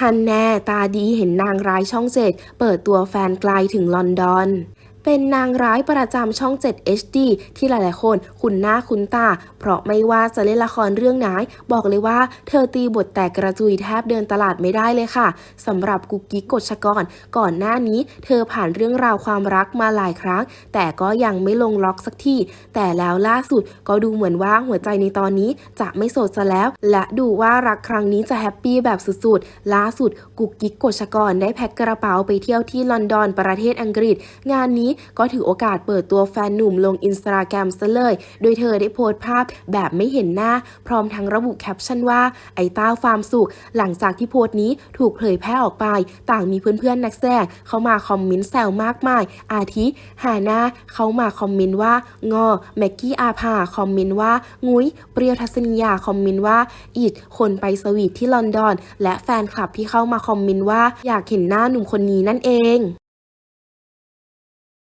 ฮันแน่ตาดีเห็นนางร้ายช่องเจ็ดเปิดตัวแฟนไกลถึงลอนดอน เป็นนางร้ายประจำช่อง 7 HD ที่หลายๆ คนคุ้นหน้าคุ้นตา เพราะไม่ว่าจะเล่นละครเรื่องไหน บอกเลยว่าเธอตีบทแตกกระจุยแทบเดินตลาดไม่ได้เลยค่ะสำหรับกุ๊กกิ๊กกฎชกร ก่อนหน้านี้ เธอผ่านเรื่องราวความรักมาหลายครั้ง แต่ก็ยังไม่ลงล็อกสักทีแต่แล้วล่าสุดก็ดูเหมือนว่าหัวใจในตอนนี้จะไม่โสดซะแล้ว และดูว่ารักครั้งนี้จะแฮปปี้แบบสุดๆล่าสุดกุ๊กกิ๊กกฎชกรได้แพ็คกระเป๋าไปเที่ยวที่ลอนดอนประเทศอังกฤษ งานนี้ก็ถือโอกาสเปิดตัวแฟนหนุ่มลงอินสตาแกรมซะเลย โดยเธอได้โพสต์ภาพแบบไม่เห็นหน้า พร้อมทั้งระบุแคปชั่นว่า ไอ้ต้าฟาร์มสุข หลังจากที่โพสต์นี้ถูกเผยแพร่ออกไป ต่างมีเพื่อนๆนักแสดงเข้ามาคอมเมนต์แซวมากมาย อาทิหาหน้าเขามาคอมเมนต์ว่างอแม็กกี้อาภาคอมเมนต์ว่างุ้ยเปรียวทัศนียาคอมเมนต์ว่าอิดคนไปสวีทที่ลอนดอน และแฟนคลับที่เข้ามาคอมเมนต์ว่าอยากเห็นหน้าหนุ่มคนนี้นั่นเอง